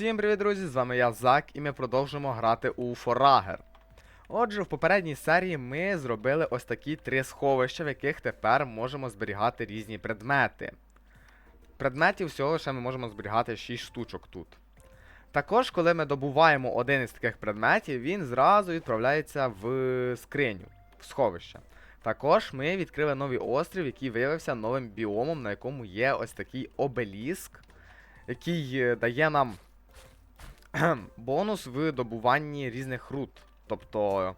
Всім привіт, друзі! З вами я Зак, і ми продовжимо грати у Форагер. Отже, в попередній серії ми зробили ось такі три сховища, в яких тепер можемо зберігати різні предмети. Предметів всього ще ми можемо зберігати 6 штучок тут. Також, коли ми добуваємо один із таких предметів, він зразу відправляється в скриню, в сховище. Також ми відкрили новий острів, який виявився новим біомом, на якому є ось такий обеліск, який е, дає нам бонус в добуванні різних руд. Тобто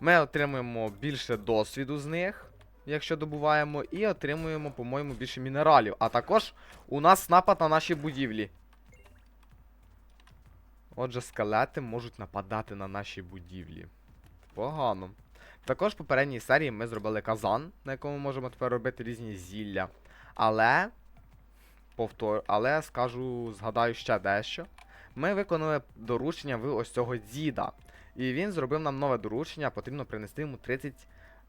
ми отримуємо більше досвіду з них, якщо добуваємо, і отримуємо, по-моєму, більше мінералів. А також у нас напад на наші будівлі. Отже, скелети можуть нападати на наші будівлі. Погано. Також в попередній серії ми зробили казан, на якому можемо тепер робити різні зілля. Але. Повтор... Але скажу, згадаю ще дещо. Ми виконали доручення в ось цього діда. І він зробив нам нове доручення, потрібно принести йому 30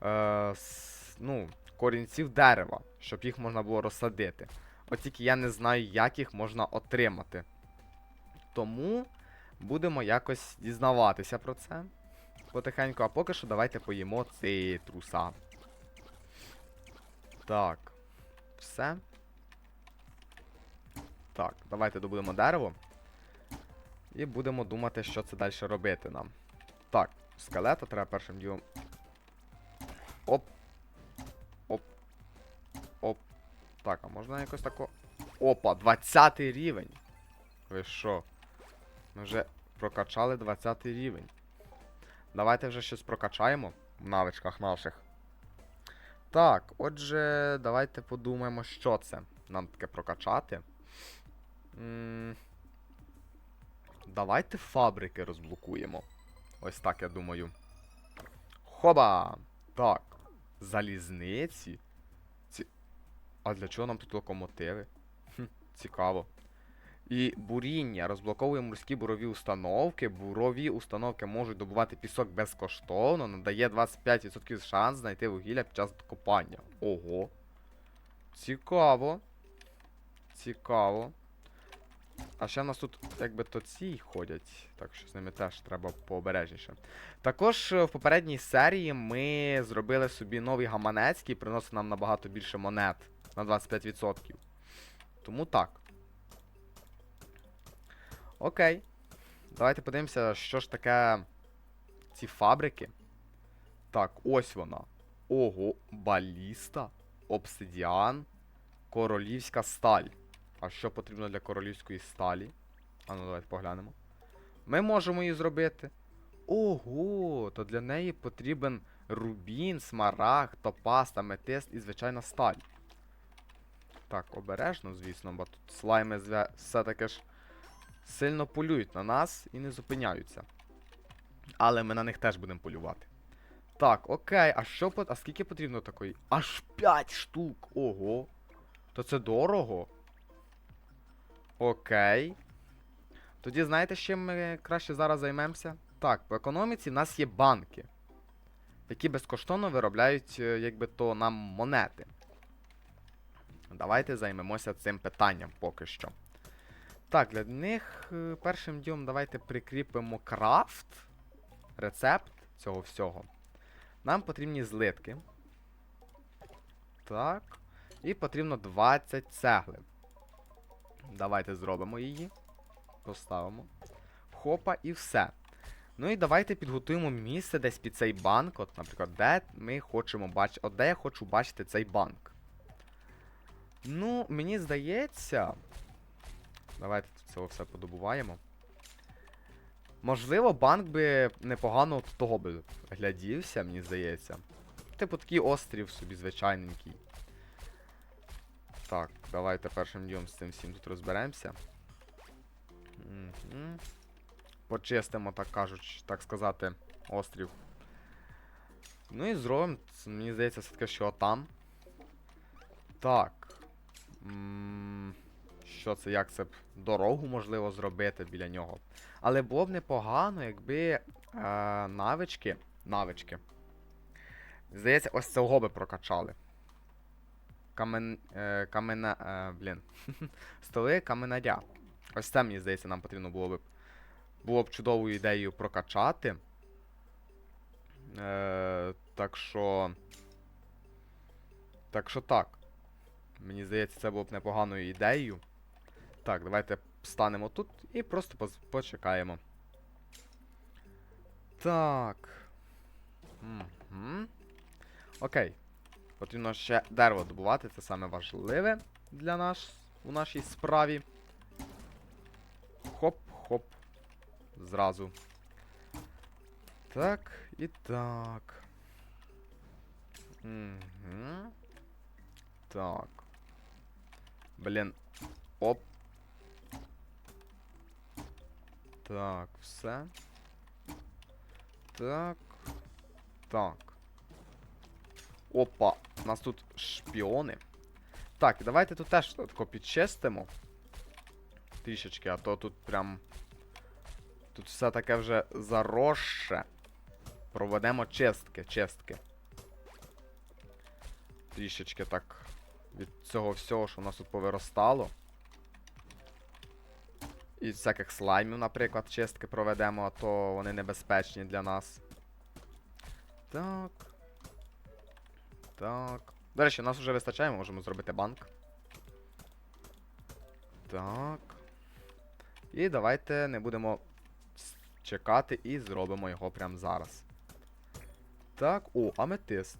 е, с, ну, корінців дерева, щоб їх можна було розсадити. От тільки я не знаю, як їх можна отримати. Тому будемо якось дізнаватися про це потихеньку, а поки що давайте поїмо цитруса. Так. Все. Так, давайте добудемо дерево. І будемо думати, що це далі робити нам. Так, скелета треба першим ділом. Оп. Оп. Оп. Так, а можна якось тако. Опа, 20 рівень. Ви що? Ми вже прокачали 20 рівень. Давайте вже щось прокачаємо в навичках наших. Так, отже, давайте подумаємо, що це. Нам таке прокачати. М Давайте фабрики розблокуємо. Ось так, я думаю. Хоба! Так. Залізниці. Ці... А для чого нам тут локомотиви? Хм, цікаво. І буріння. Розблоковує морські бурові установки. Бурові установки можуть добувати пісок безкоштовно. Надає 25% шанс знайти вугілля під час копання. Ого. Цікаво. Цікаво. А ще в нас тут, якби то ці ходять, так що з ними теж треба пообережніше. Також е, в попередній серії ми зробили собі новий гаманець, який приносить нам набагато більше монет на 25%. Тому так. Окей. Давайте подивимося, що ж таке ці фабрики. Так, ось вона. Ого, баліста, обсидіан, королівська сталь. А що потрібно для королівської сталі? А ну давайте поглянемо. Ми можемо її зробити. Ого, то для неї потрібен рубін, смарагд, топаз, аметист і звичайна сталь. Так, обережно, звісно, бо тут слайми все-таки ж сильно полюють на нас і не зупиняються. Але ми на них теж будемо полювати. Так, окей, а що. А скільки потрібно такої? Аж 5 штук! Ого! То це дорого. Окей. Тоді знаєте, чим ми краще зараз займемося? Так, по економіці в нас є банки, які безкоштовно виробляють, е, якби то нам монети. Давайте займемося цим питанням поки що. Так, для них е, першим ділом давайте прикріпимо крафт, рецепт цього всього. Нам потрібні злитки. Так. І потрібно 20 цегли. Давайте зробимо її. Поставимо. Хопа і все. Ну і давайте підготуємо місце десь під цей банк. От, наприклад, де ми хочемо бачити. От де я хочу бачити цей банк. Ну, мені здається. Давайте тут це все подобуваємо. Можливо, банк би непогано того би глядівся, мені здається. Типу такий острів собі звичайненький. Так, давайте першим ділом з цим всім тут розберемося. Угу. Почистимо, так кажуть, так сказати, острів. Ну і зробимо, мені здається, все-таки, що там. Так. Що це, як це б дорогу можливо зробити біля нього. Але було б непогано, якби е, навички. Навички. Здається, ось цього би прокачали. Камен... Е, камена... Е, блін. Столи каменаря. Ось це, мені здається, нам потрібно було б. Було б чудовою ідеєю прокачати. Е, так що. Так що так. Мені здається, це було б непоганою ідеєю. Так, давайте станемо тут і просто почекаємо. Так. Угу. Окей. Потрібно ще дерево добувати, це саме важливе для нас у нашій справі. Хоп-хоп. Зразу. Так, і так. Угу. Так. Блін. Оп. Так, все. Так. Так. Опа, у нас тут шпіони. Так, давайте тут теж тако підчистимо. Трішечки, а то тут прям. Тут все таке вже заросше. Проведемо чистки, чистки. Трішечки так. Від цього всього, що у нас тут повиростало. І всяких слаймів, наприклад, чистки проведемо, а то вони небезпечні для нас. Так. Так. До речі, нас вже вистачає, ми можемо зробити банк. Так. І давайте не будемо чекати і зробимо його прямо зараз. Так, о, аметист.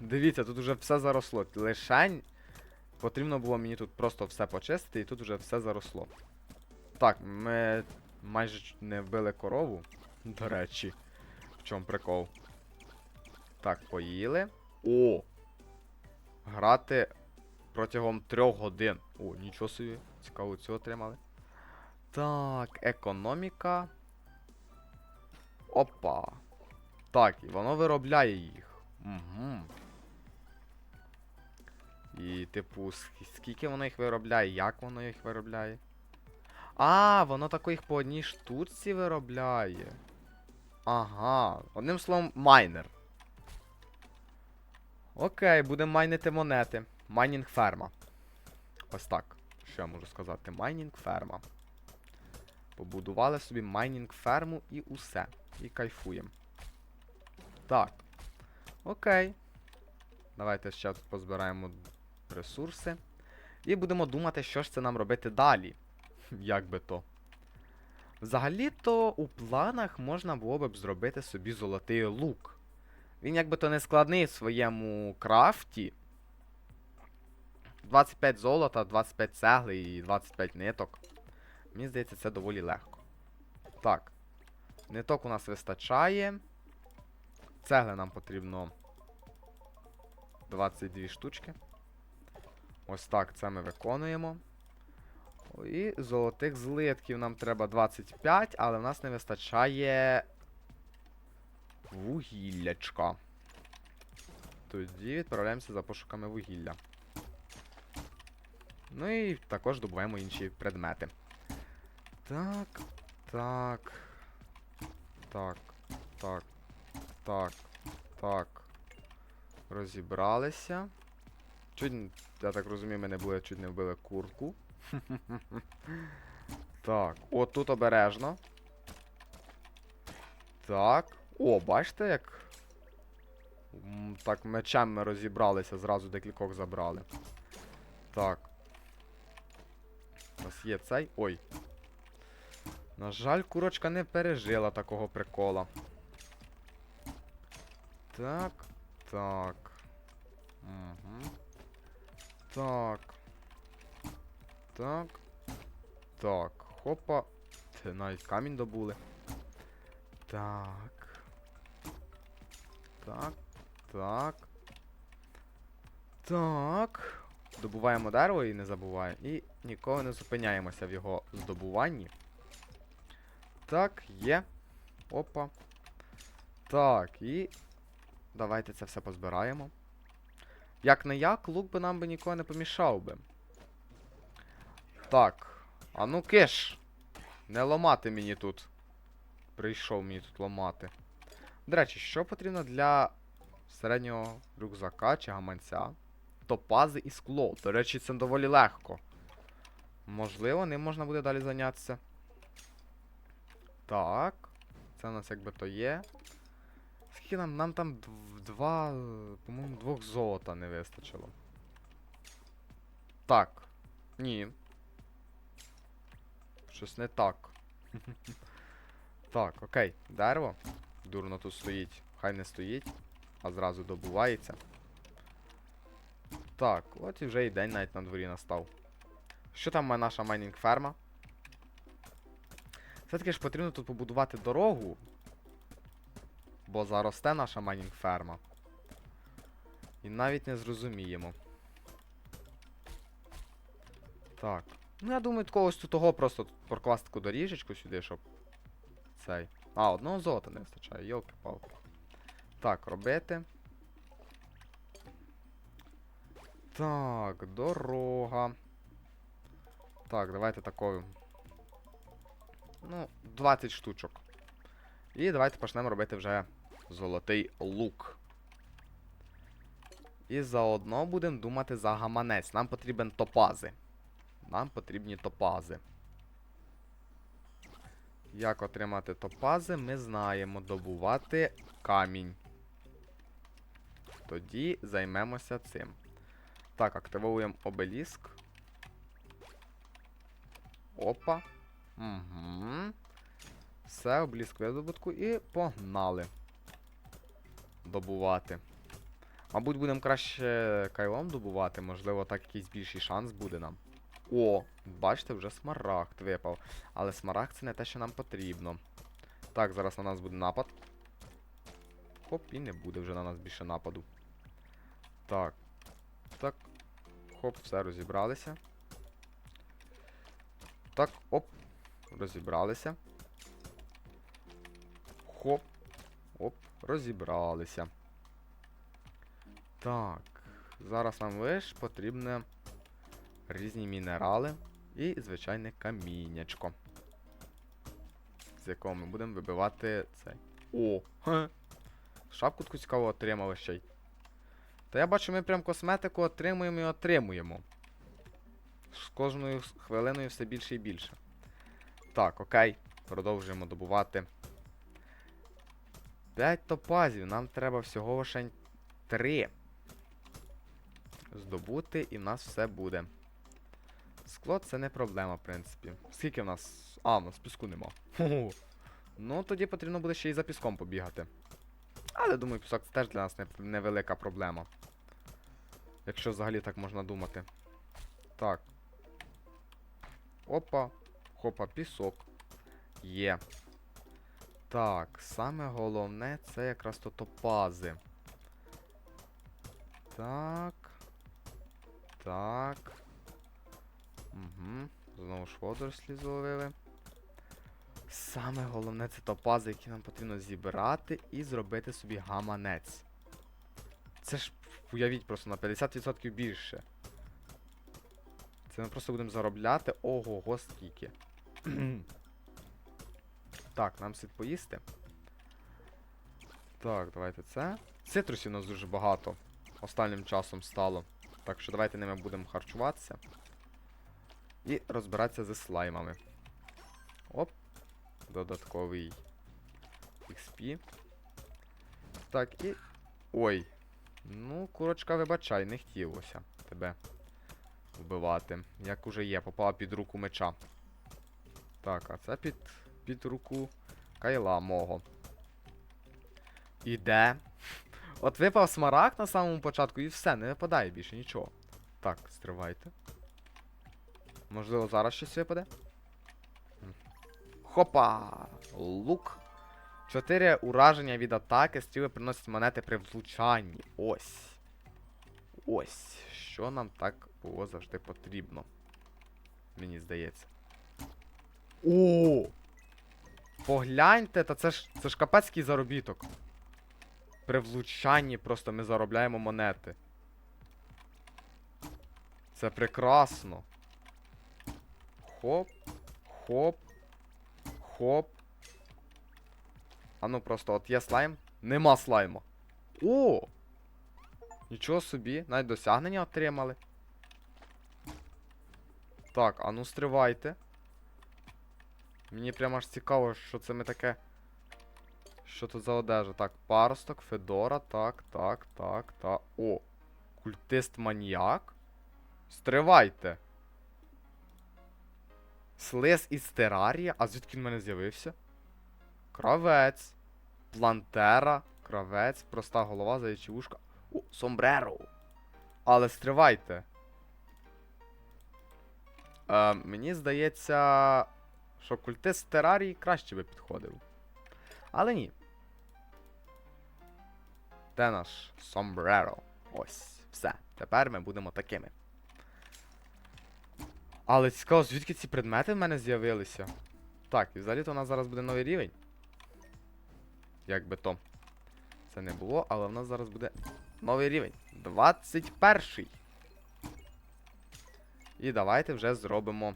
Дивіться, тут вже все заросло. Лишень. Потрібно було мені тут просто все почистити, і тут вже все заросло. Так, ми майже не вбили корову. До речі. В чому прикол? Так, поїли. О! Грати протягом трьох годин. О, нічого собі. Цікаво, цього отримали. Так, економіка. Опа. Так, і воно виробляє їх. Угу. І, типу, скільки воно їх виробляє, як воно їх виробляє? А, воно тако їх по одній штуці виробляє. Ага. Одним словом, майнер. Окей, будемо майнити монети. Майнінг ферма. Ось так. Що я можу сказати? Майнінг ферма. Побудували собі майнінг ферму і усе. І кайфуємо. Так. Окей. Давайте ще тут позбираємо ресурси. І будемо думати, що ж це нам робити далі. Як би то. Взагалі-то у планах можна було б зробити собі золотий лук. Він якби то не складний в своєму крафті. 25 золота, 25 цегли і 25 ниток. Мені здається, це доволі легко. Так. Ниток у нас вистачає. Цегли нам потрібно 22 штучки. Ось так це ми виконуємо. І золотих злитків нам треба 25, але в нас не вистачає вугіллячка. Тоді відправляємося за пошуками вугілля. Ну і також добуваємо інші предмети. Так, так. Так, так, так, так. Розібралися. Чуть, я так розумію, ми не були, чуть не вбили курку. Так, от тут обережно. Так. О, бачите, як. Так, мечем ми розібралися, зразу декількох забрали. Так. У нас є цей. Ой. На жаль, курочка не пережила такого прикола. Так, так. Угу. Так. Так. Так. Хопа. Це навіть камінь добули. Так. Так. Так. Так. Добуваємо дерево і не забуваємо. І ніколи не зупиняємося в його здобуванні. Так, є. Опа. Так, і. Давайте це все позбираємо. Як не як, лук би нам би нікого не помішав би. Так. А ну киш! Не ламати мені тут. Прийшов мені тут ламати. До речі, що потрібно для середнього рюкзака чи гаманця? Топази і скло. До речі, це доволі легко. Можливо, ним можна буде далі зайнятися. Так. Це у нас якби то є. Скільки нам? Нам там дв- два, по-моєму, двох золота не вистачило. Так. Ні. Щось не так. Так, окей. Дерево. Дурно тут стоїть. Хай не стоїть, а зразу добувається. Так, от і вже і день навіть на дворі настав. Що там наша майнінг ферма? Все-таки ж потрібно тут побудувати дорогу. Бо заросте наша майнінг ферма. І навіть не зрозуміємо. Так. Ну, я думаю, такого ось тут того просто прокласти таку доріжечку сюди, щоб. Цей. А, одного золота не вистачає, йолки-палки. Так, робити. Так, дорога. Так, давайте такою. Ну, 20 штучок. І давайте почнемо робити вже золотий лук. І заодно будемо думати за гаманець. Нам потрібен топази. Нам потрібні топази. Як отримати топази, ми знаємо. Добувати камінь. Тоді займемося цим. Так, активуємо обеліск. Опа. Угу. Все, обліск видобутку і погнали. Добувати. Мабуть, будемо краще кайлом добувати, можливо, так якийсь більший шанс буде нам. О, бачите, вже смарагд випав. Але смарагд це не те, що нам потрібно. Так, зараз на нас буде напад. Хоп, і не буде вже на нас більше нападу. Так. Так. Хоп, все, розібралися. Так, оп. Розібралися. Хоп. Оп, розібралися. Так. Зараз нам лиш потрібне різні мінерали і звичайне каміннячко. З якого ми будемо вибивати цей. О! Ха. Шапку таку цікаво отримали ще й. Та я бачу, ми прям косметику отримуємо і отримуємо. З кожною хвилиною все більше і більше. Так, окей. Продовжуємо добувати. 5 топазів. Нам треба всього лише 3. Здобути, і в нас все буде. Скло це не проблема, в принципі. Скільки в нас. А, в нас піску нема. Ну, тоді потрібно буде ще й за піском побігати. Але думаю, пісок це теж для нас невелика проблема. Якщо взагалі так можна думати. Так. Опа. Хопа, пісок. Є. Так, саме головне це якраз то топази. Так. Так. Угу. Знову ж водорослі зловили. Саме головне це топази, які нам потрібно зібрати і зробити собі гаманець. Це ж уявіть просто на 50% більше. Це ми просто будемо заробляти. ого-го скільки. так, нам слід поїсти. Так, давайте це. Цитрусів у нас дуже багато. Останнім часом стало. Так що давайте ними будемо харчуватися. І розбиратися зі слаймами. Оп. Додатковий XP. Так, і. Ой. Ну, курочка, вибачай, не хотілося тебе вбивати. Як уже є, попала під руку меча. Так, а це під, під руку кайла мого. Іде. От випав смарагд на самому початку і все, не випадає більше нічого. Так, стривайте. Можливо, зараз щось випаде? Хопа! Лук. Чотири ураження від атаки стріли приносять монети при влучанні. Ось. Ось. Що нам так було завжди потрібно. Мені здається. О! Погляньте, та це ж це ж капецький заробіток. При влучанні просто ми заробляємо монети. Це прекрасно. Хоп, хоп, хоп. А ну просто от є слайм. Нема слайма. О! Нічого собі, навіть досягнення отримали. Так, а ну стривайте. Мені прямо аж цікаво, що це ми таке. Що тут за одежа? Так, паросток, Федора, так, так, так, так. О! Культист маніяк? Стривайте! Слиз із терарія? А звідки він в мене з'явився? Кравець. Плантера, кравець, проста голова, заячі вушка. О, сомбреро. Але стривайте. Е, мені здається, що культист терарії краще би підходив. Але ні. Де наш сомбреро? Ось, все. Тепер ми будемо такими. Але цікаво, звідки ці предмети в мене з'явилися? Так, і взагалі-то у нас зараз буде новий рівень. Як би то це не було, але в нас зараз буде новий рівень. 21. І давайте вже зробимо.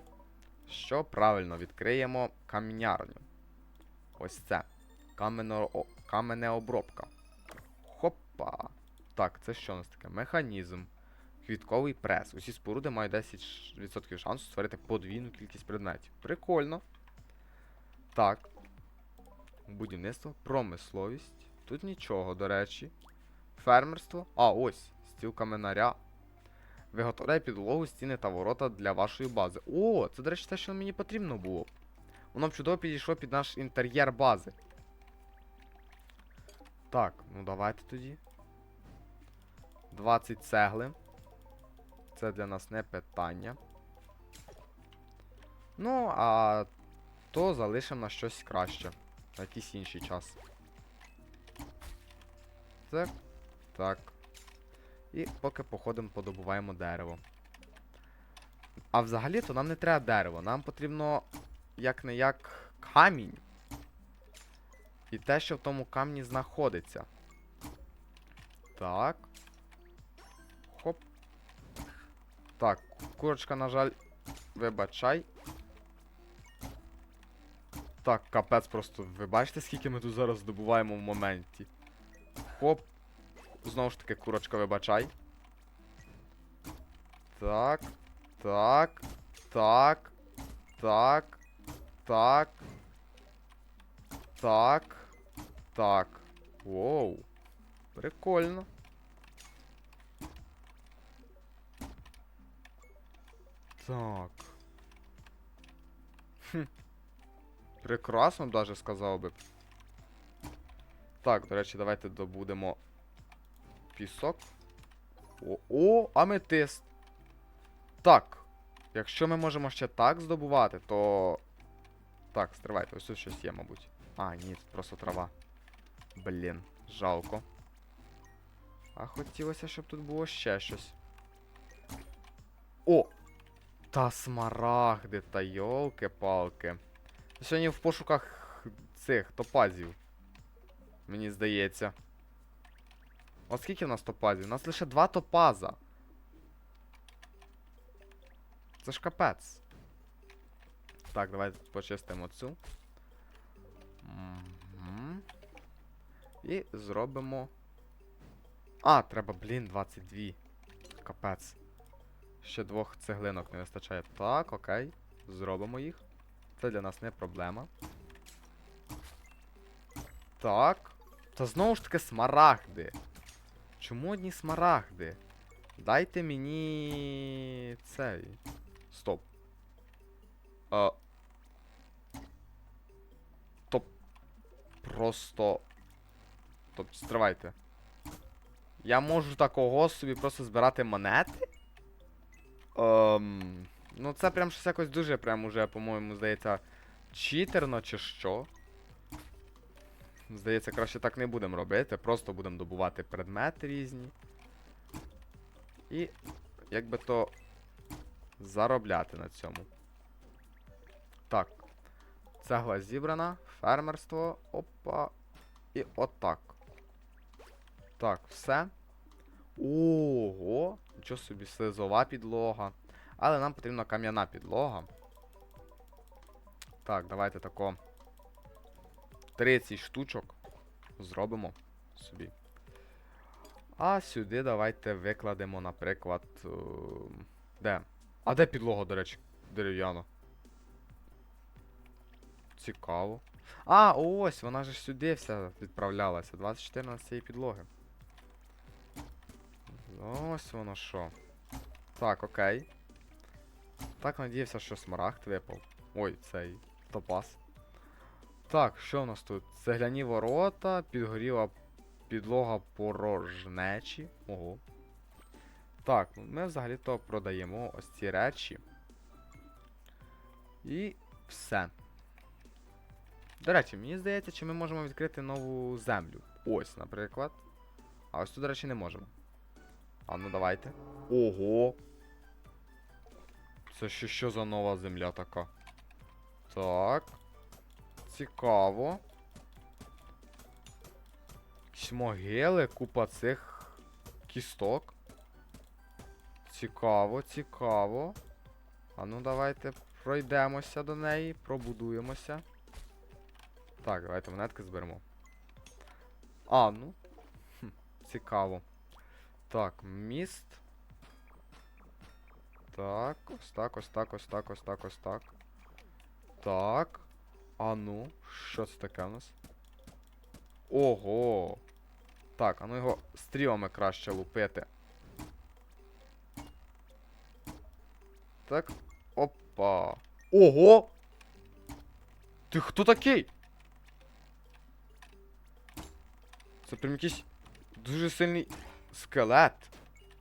Що правильно відкриємо камінярню. Ось це. Каменеобробка. Хопа. Так, це що у нас таке? Механізм. Квітковий прес. Усі споруди мають 10% шансу створити подвійну кількість предметів. Прикольно. Так. Будівництво, промисловість. Тут нічого, до речі. Фермерство. А, ось. Стіл каменаря. Виготовляє підлогу, стіни та ворота для вашої бази. О, це, до речі, те, що мені потрібно було. Воно б чудово підійшло під наш інтер'єр бази. Так, ну давайте тоді. 20 цегли. Це для нас не питання. Ну, а то залишимо на щось краще. На якийсь інший час. Так. Так. І поки походимо, подобуваємо дерево. А взагалі-то нам не треба дерево. Нам потрібно як не як камінь. І те, що в тому камні знаходиться. Так. Так, курочка, на жаль, вибачай. Так, капець просто. Ви бачите, скільки ми тут зараз здобуваємо в моменті. Хоп. Знову ж таки, курочка, вибачай. Так. Так. Так. Так. Так. Так. Так. Воу. Прикольно. Так. Хм. Прекрасно, даже сказав би. Так, до речі, давайте добудемо пісок. О, о, аметист. Так. Якщо ми можемо ще так здобувати, то. Так, стривайте, ось тут щось є, мабуть. А, ні, тут просто трава. Блін, жалко. А хотілося, щоб тут було ще щось. О! Та смарагди, та йолки-палки. Сьогодні в пошуках цих топазів. Мені здається. От скільки в нас топазів? У нас лише два топаза. Це ж капець. Так, давайте почистимо цю. Мгм. І зробимо. А, треба, блін, 22. Капець. Ще двох цеглинок не вистачає. Так, окей. Зробимо їх. Це для нас не проблема. Так. Та знову ж таки смарагди. Чому одні смарагди? Дайте мені. цей. Стоп. А... Топ. Просто. Топ, стривайте. Я можу такого собі просто збирати монети? Ем... Ну це прям щось якось дуже прям уже, по-моєму, здається, читерно чи що. Здається, краще так не будемо робити. Просто будемо добувати предмети різні. І як би то заробляти на цьому. Так. Цегла зібрана. Фермерство. Опа. І отак. Так, все. Ого! Нічого собі слизова підлога. Але нам потрібна кам'яна підлога. Так, давайте тако 30 штучок зробимо собі. А сюди давайте викладемо, наприклад. е, Де? А де підлога, до речі? дерев'яна. Цікаво. А, ось, вона ж сюди вся відправлялася. 24 на цієї підлоги. Ось воно що. Так, окей. Так, надіявся, що смарагд випав. Ой, цей топаз. Так, що у нас тут? Цегляні ворота, підгоріла підлога порожнечі. Ого. Так, ми взагалі-то продаємо ось ці речі. І все. До речі, мені здається, чи ми можемо відкрити нову землю. Ось, наприклад. А ось тут, до речі, не можемо. А ну давайте. Ого! Це ще що за нова земля така? Так. Цікаво. Якісь могили, купа цих кісток. Цікаво, цікаво. А ну давайте пройдемося до неї, пробудуємося. Так, давайте монетки зберемо. А, ну. Хм, цікаво. Так, міст. Так, ось так, ось так, ось так, ось так, ось так. Так. А ну, що це таке у нас? Ого! Так, а ну його стрілами краще лупити. Так. Опа. Ого! Ти хто такий? Це прям якийсь дуже сильний скелет.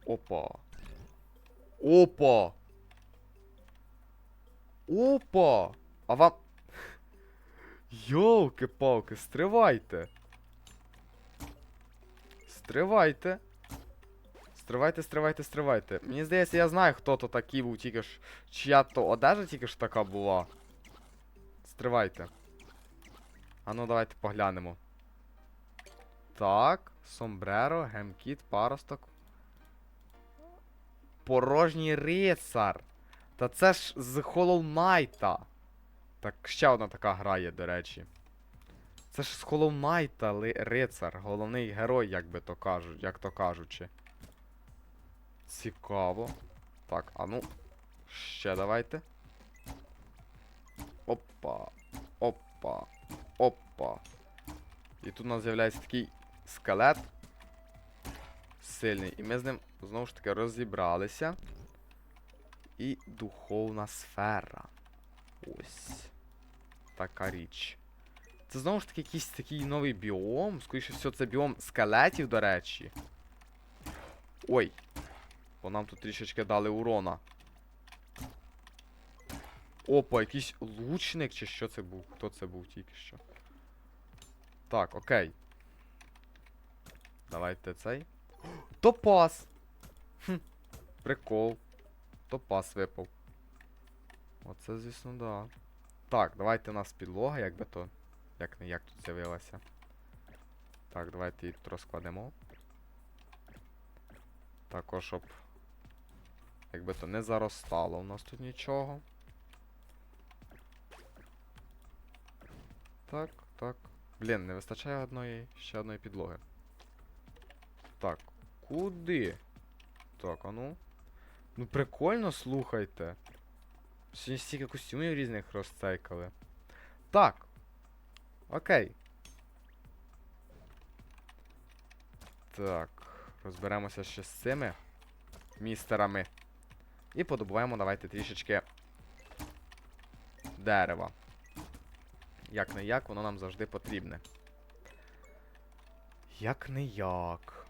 Опа. Опа. Опа. А вам. Йолки-палки, стривайте. Стривайте. Стривайте, стривайте, стривайте. Мені здається, я знаю, хто то такий був тільки ж. Чия то одежа тільки ж така була. Стривайте. А ну давайте поглянемо. Так, сомбреро, гемкіт, паросток. Порожній рицар. Та це ж з Hollow Knight. Так, ще одна така гра є, до речі. Це ж з Hollow Knight рицар, головний герой, як би то кажуть, як то кажучи. Цікаво. Так, а ну. Ще давайте. Опа. Опа. Опа. І тут у нас з'являється такий скелет. Сильний. І ми з ним знову ж таки розібралися. І духовна сфера. Ось. Така річ. Це знову ж таки якийсь такий новий біом. Скоріше всього, це біом скелетів, до речі. Ой. Бо нам тут трішечки дали урона. Опа, якийсь лучник, чи що це був? Хто це був тільки що? Так, окей. Давайте цей. Топаз! Хм, прикол. Топаз випав. Оце, звісно, да. Так, давайте у нас підлога, як би то. Як не як тут з'явилася. Так, давайте її тут розкладемо. Також, щоб. Якби то не заростало у нас тут нічого. Так, так. Блін, не вистачає одної ще одної підлоги. Так, куди? Так, а ну. Ну прикольно, слухайте. Сьогодні стільки костюмів різних розцейкали. Так. Окей. Так. Розберемося ще з цими містерами. І подобуваємо давайте трішечки дерева. Як не як, воно нам завжди потрібне. Як не як.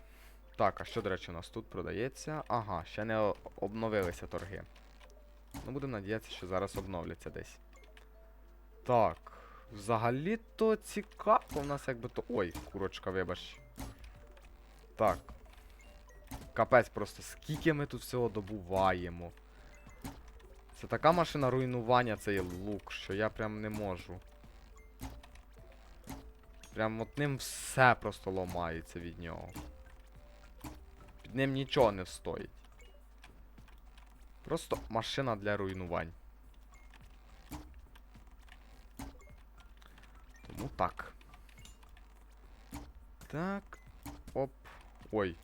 Так, а що, до речі, у нас тут продається? Ага, ще не обновилися торги. Ну, будемо надіятися, що зараз обновляться десь. Так. Взагалі-то цікаво у нас якби то. Ой, курочка, вибач. Так. Капець просто, скільки ми тут всього добуваємо. Це така машина руйнування цей лук, що я прям не можу. Прям от ним все просто ломається від нього. Ним нічого не стоїть. Просто машина для руйнувань. Тому так. Так. Оп. Ой.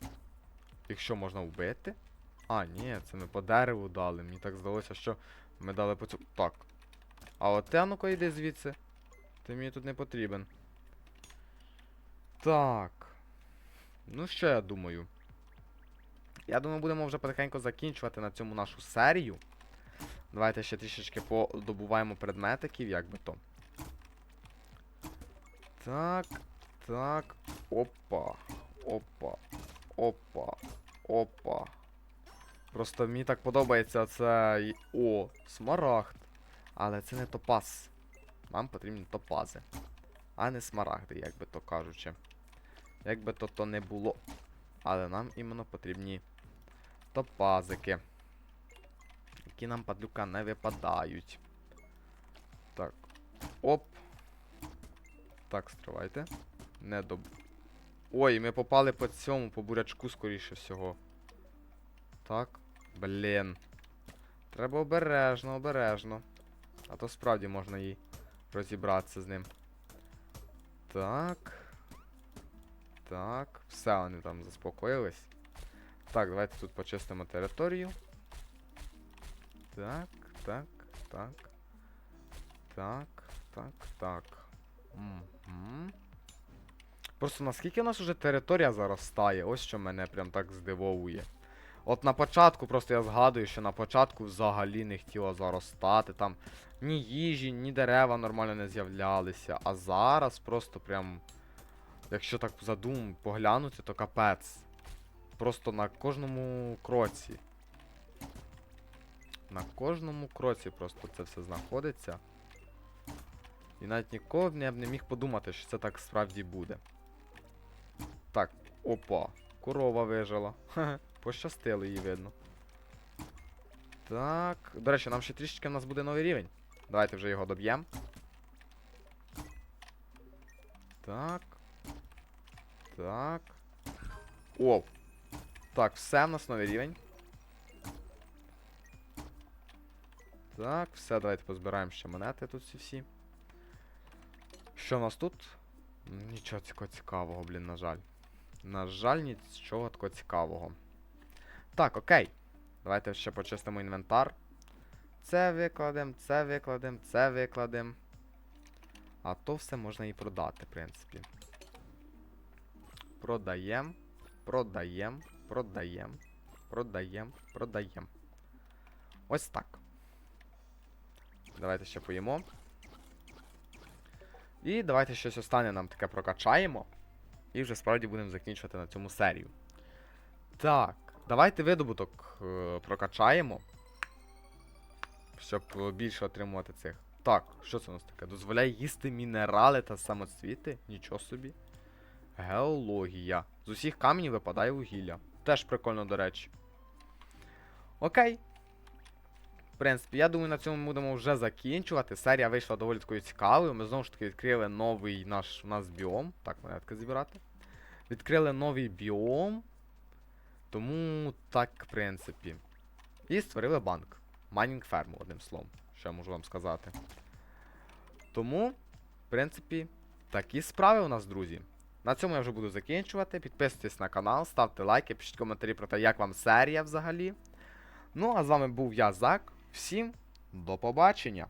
Якщо можна вбити? А, ні, це ми по дереву дали. Мені так здалося, що Ми дали по цьому. Так. А от а ну-ка йди звідси. Ти мені тут не потрібен. Так. Ну, що я думаю? Я думаю, будемо вже потихеньку закінчувати на цьому нашу серію. Давайте ще трішечки подобуваємо предметиків, як би то. Так, так. Опа. Опа. Опа. Опа. Просто мені так подобається цей. О, смарагд. Але це не топаз. Нам потрібні топази. А не смарагди, як би то кажучи. Як би то то не було. Але нам іменно потрібні топазики. Які нам падлюка не випадають. Так. Оп. Так, стривайте. Не доб... Ой, ми попали по цьому, по бурячку, скоріше всього. Так. Блін. Треба обережно, обережно. А то справді можна і розібратися з ним. Так. Так. Все, вони там заспокоїлись. Так, давайте тут почистимо територію. Так, так, так. Так, так, так. Угу. Просто наскільки у нас уже територія заростає, ось що мене прям так здивовує. От на початку, просто я згадую, що на початку взагалі не хотіло заростати. Там ні їжі, ні дерева нормально не з'являлися. А зараз просто прям. Якщо так задум поглянути, то капець. Просто на кожному кроці. На кожному кроці просто це все знаходиться. І навіть ніколи не, б не міг подумати, що це так справді буде. Так, опа. Корова вижила. Хе-хе, пощастило їй видно. Так. До речі, нам ще трішечки у нас буде новий рівень. Давайте вже його доб'ємо. Так. Так. О! Так, все, в нас новий рівень. Так, все, давайте позбираємо ще монети тут всі всі. Що в нас тут? Нічого такого цікавого, блін, на жаль. На жаль, нічого такого цікавого. Так, окей. Давайте ще почистимо інвентар. Це викладемо, це викладемо, це викладемо. А то все можна і продати, в принципі. Продаємо, продаємо, продаємо, продаємо, продаємо. Ось так. Давайте ще поїмо. І давайте щось останнє нам таке прокачаємо. І вже справді будемо закінчувати на цьому серію. Так, давайте видобуток е, прокачаємо. Щоб більше отримувати цих. Так, що це у нас таке? Дозволяє їсти мінерали та самоцвіти? Нічого собі. Геологія. З усіх каменів випадає вугілля. Теж прикольно, до речі. Окей. В принципі, я думаю, на цьому ми будемо вже закінчувати. Серія вийшла доволі такою цікавою. Ми знову ж таки відкрили новий наш у нас біом. Так, монетки зібрати. Відкрили новий біом. Тому так, в принципі. І створили банк. Майнінг ферму, одним словом, що я можу вам сказати. Тому, в принципі, такі справи у нас, друзі. На цьому я вже буду закінчувати. Підписуйтесь на канал, ставте лайки, пишіть коментарі про те, як вам серія взагалі. Ну, а з вами був я, Зак. Всім до побачення!